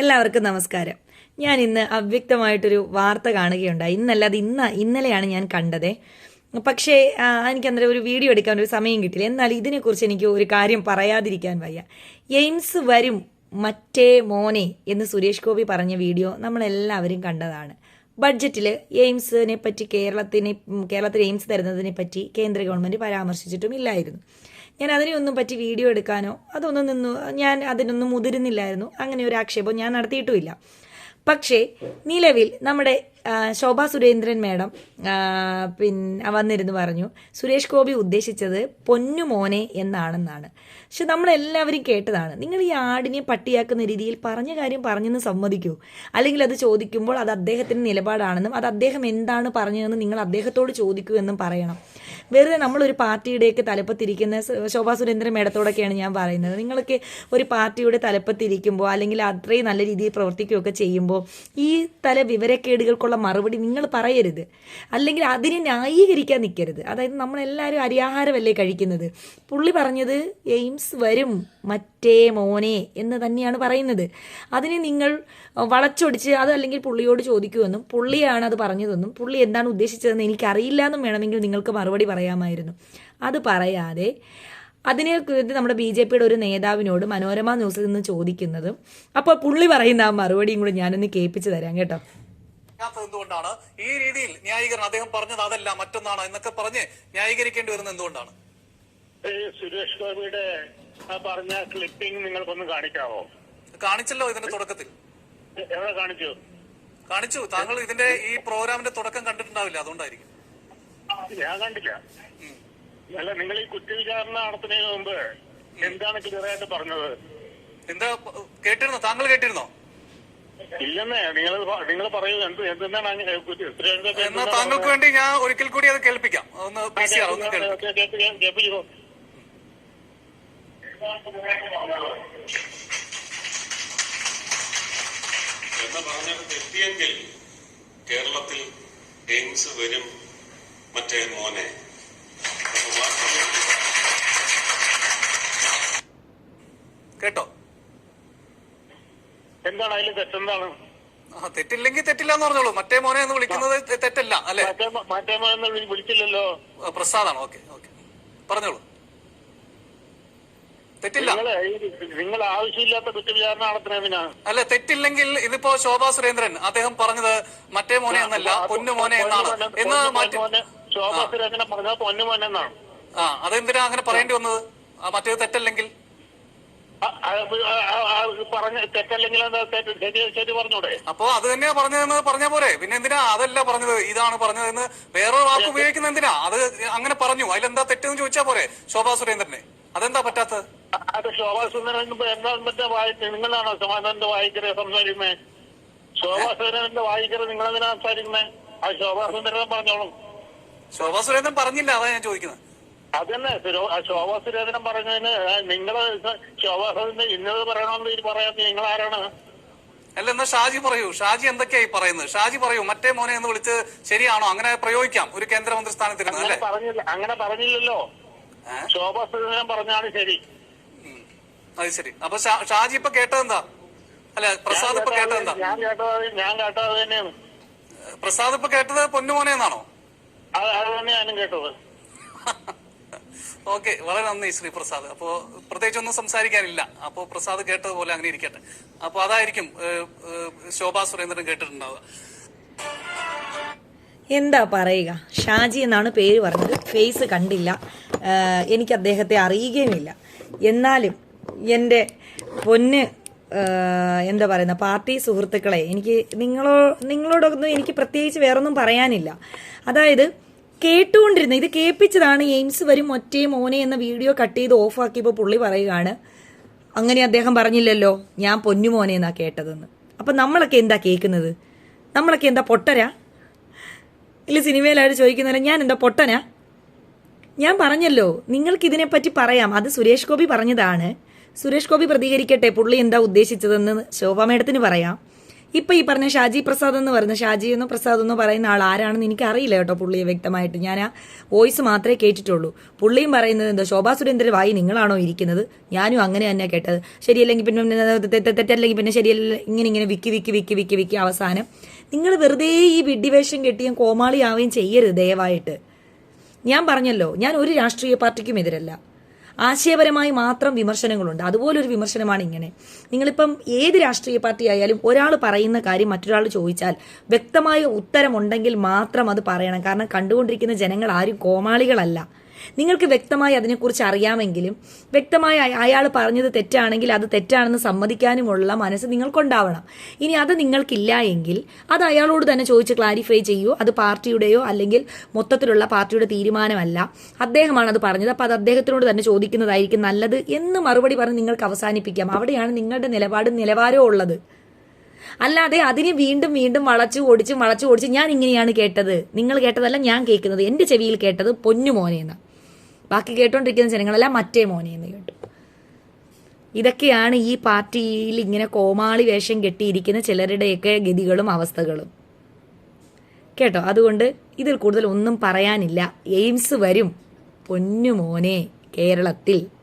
എല്ലാവർക്കും നമസ്കാരം. ഞാൻ ഇന്ന് അവ്യക്തമായിട്ടൊരു വാർത്ത കാണുകയുണ്ടായി. ഇന്നല്ല അത് ഇന്ന ഇന്നലെയാണ് ഞാൻ കണ്ടത്. പക്ഷേ എനിക്ക് അന്നേരം ഒരു വീഡിയോ എടുക്കാൻ ഒരു സമയം കിട്ടില്ല എന്നാൽ ഇതിനെക്കുറിച്ച് എനിക്ക് ഒരു കാര്യം പറയാതിരിക്കാൻ വയ്യ. എയിംസ് വരും മറ്റേ മോനെ എന്ന് സുരേഷ് ഗോപി പറഞ്ഞ വീഡിയോ നമ്മളെല്ലാവരും കണ്ടതാണ്. ബഡ്ജറ്റിൽ എയിംസിനെ പറ്റി കേരളത്തിനെ കേരളത്തിൽ എയിംസ് തരുന്നതിനെ പറ്റി കേന്ദ്ര ഗവൺമെന്റ് പരാമർശിച്ചിട്ടും ഇല്ലായിരുന്നു ഞാൻ അതിനെയൊന്നും പറ്റി വീഡിയോ എടുക്കാനോ അതൊന്നും നിന്നു ഞാൻ അതിനൊന്നും മുതിരുന്നില്ലായിരുന്നു. അങ്ങനെ ഒരു ആക്ഷേപം ഞാൻ നടത്തിയിട്ടുമില്ല. പക്ഷേ നിലവിൽ നമ്മുടെ ശോഭാ സുരേന്ദ്രൻ മേഡം പിന്നെ വന്നിരുന്നു പറഞ്ഞു സുരേഷ് ഗോപി ഉദ്ദേശിച്ചത് പൊന്നു പൊന്നുമോനെ എന്നാണെന്നാണ്. പക്ഷെ നമ്മളെല്ലാവരും കേട്ടതാണ്. നിങ്ങൾ ഈ ആടിനെ പട്ടിയാക്കുന്ന രീതിയിൽ പറഞ്ഞ കാര്യം പറഞ്ഞെന്ന് സമ്മതിക്കൂ. അല്ലെങ്കിൽ അത് ചോദിക്കുമ്പോൾ അത് അദ്ദേഹത്തിന്റെ നിലപാടാണെന്നും അത് അദ്ദേഹം എന്താണ് പറഞ്ഞതെന്ന് നിങ്ങൾ അദ്ദേഹത്തോട് ചോദിക്കൂ എന്നും പറയണം. വെറുതെ നമ്മളൊരു പാർട്ടിയുടെയൊക്കെ തലപ്പത്തിരിക്കുന്ന ശോഭാ സുരേന്ദ്രൻ മേഡത്തോടൊക്കെയാണ് ഞാൻ പറയുന്നത്. നിങ്ങളൊക്കെ ഒരു പാർട്ടിയുടെ തലപ്പത്തിരിക്കുമ്പോൾ അല്ലെങ്കിൽ അത്രയും നല്ല രീതിയിൽ പ്രവർത്തിക്കുകയൊക്കെ ചെയ്യുമ്പോൾ ഈ തല വിവരക്കേടുകൾക്കുള്ള മറുപടി നിങ്ങൾ പറയരുത്. അല്ലെങ്കിൽ അതിനെ ന്യായീകരിക്കാൻ നിൽക്കരുത്. അതായത് നമ്മളെല്ലാവരും അരിയാഹാരമല്ലേ കഴിക്കുന്നത്. പുള്ളി പറഞ്ഞത് എയിംസ് വരും മറ്റേ മോനെ എന്ന് തന്നെയാണ് പറയുന്നത്. അതിനെ നിങ്ങൾ വളച്ചൊടിച്ച് അത് അല്ലെങ്കിൽ പുള്ളിയോട് ചോദിക്കുമെന്നും പുള്ളിയാണ് അത് പറഞ്ഞതെന്നും പുള്ളി എന്താണ് ഉദ്ദേശിച്ചതെന്ന് എനിക്കറിയില്ല എന്നും വേണമെങ്കിൽ നിങ്ങൾക്ക് മറുപടി പറയാമായിരുന്നു. അത് പറയാതെ അതിനെ നമ്മുടെ ബി ജെ പിയുടെ ഒരു നേതാവിനോട് മനോരമ ന്യൂസിൽ നിന്ന് ചോദിക്കുന്നതും അപ്പോൾ പുള്ളി പറയുന്ന ആ മറുപടിയും കൂടി ഞാനൊന്ന് കേൾപ്പിച്ച് തരാം കേട്ടോ. ചെയ്യാത്തത് എന്തുകൊണ്ടാണ്? ഈ രീതിയിൽ ന്യായീകരണം അദ്ദേഹം പറഞ്ഞത് അതല്ല മറ്റൊന്നാണ് എന്നൊക്കെ പറഞ്ഞ് ന്യായീകരിക്കേണ്ടി വരുന്നത് എന്തുകൊണ്ടാണ്? സുരേഷ് ഗോപിയുടെ പറഞ്ഞ ക്ലിപ്പിംഗ് നിങ്ങൾക്കൊന്ന് കാണിക്കാവോ? കാണിച്ചല്ലോ ഇതിന്റെ തുടക്കത്തിൽ. എവിടെ കാണിച്ചു? കാണിച്ചു. താങ്കൾ ഇതിന്റെ ഈ പ്രോഗ്രാമിന്റെ തുടക്കം കണ്ടിട്ടുണ്ടാവില്ല അതുകൊണ്ടായിരിക്കും. ഞാൻ കണ്ടില്ല. അല്ല നിങ്ങൾ ഈ കുറ്റവിചാരണ നടത്തുന്നതിന് മുമ്പ് എന്താണ് ക്ലിയർ ആയിട്ട് പറഞ്ഞത്? എന്താ കേട്ടിരുന്നോ? താങ്കൾ കേട്ടിരുന്നോ? ഇല്ലെന്നേ നിങ്ങൾ നിങ്ങൾ പറയൂ എന്ത് എന്തെന്നാണ് എന്നാ താങ്കൾക്ക് വേണ്ടി ഞാൻ ഒരിക്കൽ കൂടി അത് കേൾപ്പിക്കാം. ഒന്ന് പി സി ആർ ഒന്ന് കേൾപ്പിക്കൂ. എന്ന് പറഞ്ഞത് തെറ്റിയെങ്കിൽ കേരളത്തിൽ എയിംസ് വരും മറ്റേ മോനെ. കേട്ടോ? എന്താണ് അതിൽ തെറ്റെന്താണ് തെറ്റില്ലെങ്കിൽ തെറ്റില്ല എന്ന് പറഞ്ഞോളൂ. മറ്റേ മോനെ എന്ന് വിളിക്കുന്നത് തെറ്റല്ല അല്ലെ? മറ്റേ മോനെ എന്ന് വിളിച്ചില്ലല്ലോ. പ്രസാദാണ്. Okay okay. പറഞ്ഞോളൂ. തെറ്റില്ല. നിങ്ങൾ ആവശ്യമില്ലാത്ത കുറ്റവിചാരണ നടത്തുന്നതിനാണ് അല്ല തെറ്റില്ലെങ്കിൽ ഇതിപ്പോ ശോഭാ സുരേന്ദ്രൻ അദ്ദേഹം പറഞ്ഞത് മറ്റേ മോനെ എന്നല്ല പൊന്നു മോനെ എന്നാണ്. എന്ന് മാറ്റി ശോഭാ സുരേന്ദ്രൻ പറഞ്ഞത് പൊന്നുമോൻ എന്നാണ് ആ അതെന്തിനാ അങ്ങനെ പറയേണ്ടി വന്നത്? മറ്റേത് തെറ്റല്ലെങ്കിൽ? പറഞ്ഞ തെറ്റല്ലെങ്കിൽ എന്താ തെറ്റ് ശരി ശരി പറഞ്ഞൂടെ? അപ്പോ അത് തന്നെയാ പറഞ്ഞതെന്ന് പറഞ്ഞ പോലെ പിന്നെ എന്തിനാ അതല്ല പറഞ്ഞത്? ഇതാണ് പറഞ്ഞതെന്ന് വേറൊരു വാക്ക് ഉപയോഗിക്കുന്ന എന്തിനാ? അത് അങ്ങനെ പറഞ്ഞു. അതിലെന്താ തെറ്റെന്ന് ചോദിച്ചാ പോരെ ശോഭാ സുരേന്ദ്രനെ. അതെന്താ പറ്റാത്തത്? അത് ശോഭാ സുന്ദരൻ എന്താ മറ്റേ നിങ്ങളാണോ സമാധാനന്റെ വായിക്കരെ സംസാരിക്കുന്നത് ശോഭാ സുരേന്ദ്രന്റെ വായിക്കരെ നിങ്ങളെന്തിനാ സംസാരിക്കുന്നത് അത് ശോഭാ സുന്ദരൻ പറഞ്ഞോളും. ശോഭാ സുരേന്ദ്രൻ പറഞ്ഞില്ല അതാ ഞാൻ ചോദിക്കുന്നത്. അതന്നെ ശോഭാ സുരേന്ദ്രൻ പറഞ്ഞതിന് നിങ്ങൾ ശോഭാ സുരേന്ദ്രൻ ഇന്നത് പറയണമെന്ന് ഇത് പറയാത്ത നിങ്ങൾ ആരാണ് അല്ല എന്നാ ഷാജി പറയൂ. ഷാജി എന്തൊക്കെയായി പറയുന്നത്? ഷാജി പറയൂ. മറ്റേ മോനെ എന്ന് വിളിച്ച് ശരിയാണോ? അങ്ങനെ പ്രയോഗിക്കാം. ഒരു കേന്ദ്രമന്ത്രി സ്ഥാനത്തിരുന്ന് അല്ലേ? പറഞ്ഞില്ല അങ്ങനെ പറഞ്ഞില്ലല്ലോ? ശോഭാ സുരേന്ദ്രൻ പറഞ്ഞാണ് ശരി. അത് ശരി. അപ്പൊ ഷാജി ഇപ്പൊ കേട്ടതെന്താ? അല്ല പ്രസാദ് ഇപ്പൊ കേട്ടതെന്താ? ഞാൻ കേട്ടത് ഞാൻ കേട്ടത് തന്നെയാണ്. പ്രസാദ് ഇപ്പൊ കേട്ടത് പൊന്നുമോനെ എന്നാണോ? അത് അത് തന്നെ ഞാനും കേട്ടത്. ഓക്കെ വളരെ നന്ദി ശ്രീ പ്രസാദ്. അപ്പോ പ്രത്യേകിച്ച് ഒന്നും സംസാരിക്കാനില്ല. അപ്പോ പ്രസാദ് കേട്ടതുപോലെ അങ്ങനെ ഇരിക്കട്ടെ. അപ്പൊ അതായിരിക്കും ശോഭാ സുരേന്ദ്രൻ കേട്ടിട്ടുണ്ടാവുക. എന്താ പറയുക? ഷാജി എന്നാണ് പേര് പറഞ്ഞത്. ഫേസ് കണ്ടില്ല. എനിക്ക് അദ്ദേഹത്തെ അറിയുകയുമില്ല. എന്നാലും എന്റെ പൊന്ന് എന്താ പറയുന്ന പാർട്ടി സുഹൃത്തുക്കളെ എനിക്ക് നിങ്ങളോ നിങ്ങളോടൊന്നും എനിക്ക് പ്രത്യേകിച്ച് വേറൊന്നും പറയാനില്ല. അതായത് കേട്ടുകൊണ്ടിരുന്ന ഇത് കേൾപ്പിച്ചതാണ് എയിംസ് വരും ഒറ്റേ മോനെ എന്ന വീഡിയോ കട്ട് ചെയ്ത് ഓഫാക്കിയപ്പോൾ പുള്ളി പറയുകയാണ് അങ്ങനെ അദ്ദേഹം പറഞ്ഞില്ലല്ലോ ഞാൻ പൊന്നുമോനെ എന്നാ കേട്ടതെന്ന്. അപ്പം നമ്മളൊക്കെ എന്താ കേൾക്കുന്നത്? നമ്മളൊക്കെ എന്താ പൊട്ടരാ? ഇല്ല സിനിമയിലായിട്ട് ചോദിക്കുന്നില്ല ഞാൻ എന്താ പൊട്ടനാ? ഞാൻ പറഞ്ഞല്ലോ നിങ്ങൾക്ക് ഇതിനെപ്പറ്റി പറയാം. അത് സുരേഷ് ഗോപി പറഞ്ഞതാണ്. സുരേഷ് ഗോപി പ്രതികരിക്കട്ടെ പുള്ളി എന്താ ഉദ്ദേശിച്ചതെന്ന് ശോഭാ മേഡത്തിന് പറയാം. ഇപ്പൊ ഈ പറഞ്ഞ ഷാജി പ്രസാദ് എന്ന് പറയുന്ന ഷാജി എന്ന് പ്രസാദ് എന്ന് പറയുന്ന ആൾ ആരാണെന്ന് എനിക്ക് അറിയില്ല കേട്ടോ പുള്ളിയെ വ്യക്തമായിട്ട്. ഞാൻ ആ വോയിസ് മാത്രമേ കേട്ടിട്ടുള്ളൂ. പുള്ളിയും പറയുന്നത് എന്തോ ശോഭാ സുരേന്ദ്രൻ വായി നിങ്ങളാണോ ഇരിക്കുന്നത്? ഞാനും അങ്ങനെ തന്നെ കേട്ടത്. ശരിയല്ലെങ്കിൽ പിന്നെ തെറ്റല്ലെങ്കിൽ പിന്നെ ശരിയല്ല ഇങ്ങനെ ഇങ്ങനെ വിക്കി വിക്കി വിക്കി വിക്കി വിക്കി അവസാനം. നിങ്ങൾ വെറുതെ ഈ വിഡ്ഢിവേഷം കെട്ടിയും കോമാളിയാവുകയും ചെയ്യരുത് ദയവായിട്ട്. ഞാൻ പറഞ്ഞല്ലോ ഞാൻ ഒരു രാഷ്ട്രീയ പാർട്ടിക്കും എതിരല്ല. ആശയപരമായി മാത്രം വിമർശനങ്ങളുണ്ട്. അതുപോലൊരു വിമർശനമാണ് ഇങ്ങനെ. നിങ്ങളിപ്പം ഏത് രാഷ്ട്രീയ പാർട്ടി ആയാലും ഒരാൾ പറയുന്ന കാര്യം മറ്റൊരാൾ ചോദിച്ചാൽ വ്യക്തമായ ഉത്തരമുണ്ടെങ്കിൽ മാത്രം അത് പറയണം. കാരണം കണ്ടുകൊണ്ടിരിക്കുന്ന ജനങ്ങൾ ആരും കോമാളികളല്ല. നിങ്ങൾക്ക് വ്യക്തമായി അതിനെക്കുറിച്ച് അറിയാമെങ്കിലും വ്യക്തമായി അയാൾ പറഞ്ഞത് തെറ്റാണെങ്കിൽ അത് തെറ്റാണെന്ന് സമ്മതിക്കാനുമുള്ള മനസ്സ് നിങ്ങൾക്കുണ്ടാവണം. ഇനി അത് നിങ്ങൾക്കില്ല എങ്കിൽ അത് അയാളോട് തന്നെ ചോദിച്ച് ക്ലാരിഫൈ ചെയ്യൂ. അത് പാർട്ടിയുടെയോ അല്ലെങ്കിൽ മൊത്തത്തിലുള്ള പാർട്ടിയുടെ തീരുമാനമല്ല. അദ്ദേഹമാണ് അത് പറഞ്ഞത്. അപ്പോൾ അത് അദ്ദേഹത്തിനോട് തന്നെ ചോദിക്കുന്നതായിരിക്കും നല്ലത് എന്ന് മറുപടി പറഞ്ഞ് നിങ്ങൾക്ക് അവസാനിപ്പിക്കാം. അവിടെയാണ് നിങ്ങളുടെ നിലപാട് നിലവാരവും ഉള്ളത്. അല്ലാതെ അതിനെ വീണ്ടും വീണ്ടും വളച്ചു ഓടിച്ച് വളച്ചു ഓടിച്ച് ഞാൻ ഇങ്ങനെയാണ് കേട്ടത്. നിങ്ങൾ കേട്ടതല്ല ഞാൻ കേൾക്കുന്നത്. എന്റെ ചെവിയിൽ കേട്ടത് പൊന്നു മോനെന്ന് ബാക്കി കേട്ടോണ്ടിരിക്കുന്ന ജനങ്ങളെല്ലാം മറ്റേ മോനെ എന്ന് കേട്ടു. ഇതൊക്കെയാണ് ഈ പാർട്ടിയിൽ ഇങ്ങനെ കോമാളി വേഷം കെട്ടിയിരിക്കുന്ന ചിലരുടെയൊക്കെ ഗതികളും അവസ്ഥകളും. കേട്ടോ? അതുകൊണ്ട് ഇതിൽ കൂടുതൽ ഒന്നും പറയാനില്ല. എയിംസ് വരും. പൊന്നു മോനെ കേരളത്തിൽ.